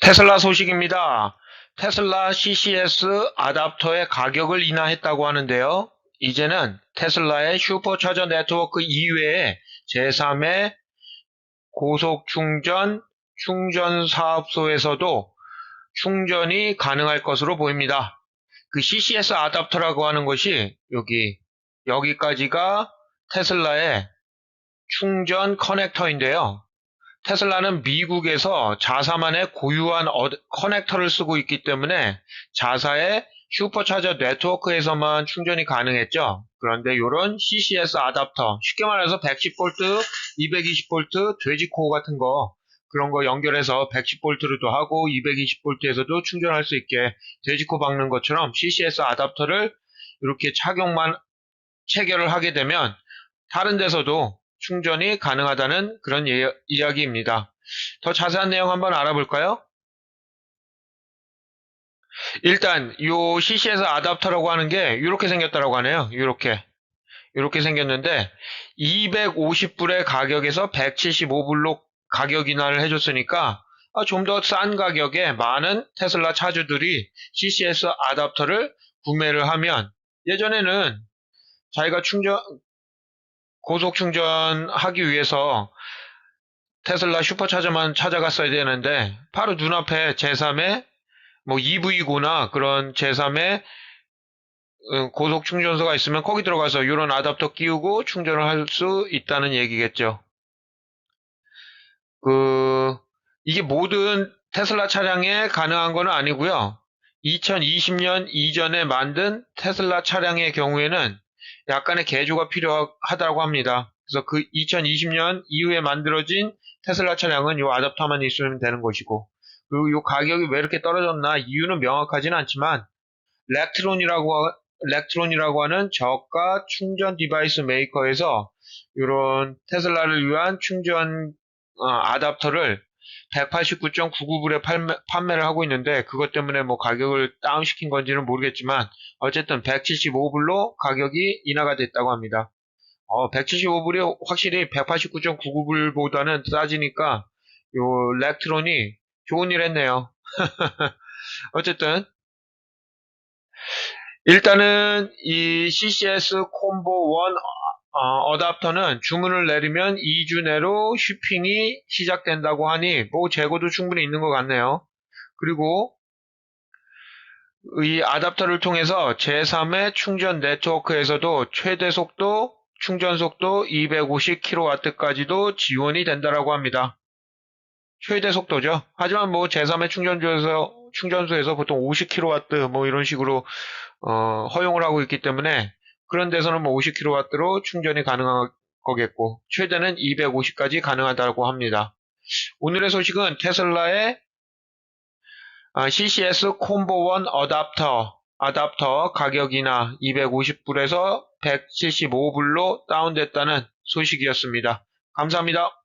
테슬라 소식입니다. 테슬라 CCS 아답터의 가격을 인하했다고 하는데요. 이제는 테슬라의 슈퍼차저 네트워크 이외에 제3의 고속 충전, 충전 사업소에서도 충전이 가능할 것으로 보입니다. 그 CCS 아답터라고 하는 것이 여기, 여기까지가 테슬라의 충전 커넥터인데요. 테슬라는 미국에서 자사만의 고유한 어- 커넥터를 쓰고 있기 때문에 자사의 슈퍼차저 네트워크에서만 충전이 가능했죠. 그런데 이런 CCS 아답터, 쉽게 말해서 110V, 220V 돼지코어 같은 거 그런 거 연결해서 110V로도 하고 220V에서도 충전할 수 있게 돼지코 박는 것처럼 CCS 아답터를 이렇게 착용만 체결을 하게 되면 다른 데서도 충전이 가능하다는 그런 예- 이야기입니다. 더 자세한 내용 한번 알아볼까요? 일단 이 CCS 아답터라고 하는 게 이렇게 생겼다라고 하네요. 이렇게 이렇게 생겼는데 250불의 가격에서 175불로 가격 인하를 해줬으니까 아, 좀더 싼 가격에 많은 테슬라 차주들이 CCS 아답터를 구매를 하면 예전에는 자기가 충전 고속 충전하기 위해서 테슬라 슈퍼차저만 찾아갔어야 되는데 바로 눈앞에 제3의 뭐 EV고나 그런 제3의 어, 고속 충전소가 있으면 거기 들어가서 이런 아답터 끼우고 충전을 할 수 있다는 얘기겠죠. 그 이게 모든 테슬라 차량에 가능한 건 아니고요. 2020년 이전에 만든 테슬라 차량의 경우에는 약간의 개조가 필요하다고 합니다. 그래서 그 2020년 이후에 만들어진 테슬라 차량은 이 아답터만 있으면 되는 것이고 그리고 이 가격이 왜 이렇게 떨어졌나 이유는 명확하진 않지만 렉트론이라고 렉트론이라고 하는 저가 충전 디바이스 메이커에서 이런 테슬라를 위한 충전 어, 아답터를 189.99불에 판매 를 하고 있는데 그것 때문에 뭐 가격을 다운시킨 건지는 모르겠지만 어쨌든 175불로 가격이 인하가 됐다고 합니다. 어, 175불이 확실히 189.99불보다는 싸지니까 요 렉트론이 좋은 일 했네요. 어쨌든 일단은 이 CCS 콤보 1 어, 어답터는 주문을 내리면 2주 내로 쇼핑이 시작된다고 하니 뭐 재고도 충분히 있는 것 같네요. 그리고 이 아답터를 통해서 제3의 충전 네트워크에서도 최대 속도, 충전 속도 250kW까지도 지원이 된다라고 합니다. 최대 속도죠. 하지만 뭐 제3의 충전소에서 충전소에서 보통 50kW 뭐 이런 식으로 어, 허용을 하고 있기 때문에 그런 데서는 뭐 50kW로 충전이 가능한 거겠고 최대는 250까지 가능하다고 합니다. 오늘의 소식은 테슬라의 아, CCS 콤보 1 어답터 아답터 가격이나 250불에서 175불로 다운됐다는 소식이었습니다. 감사합니다.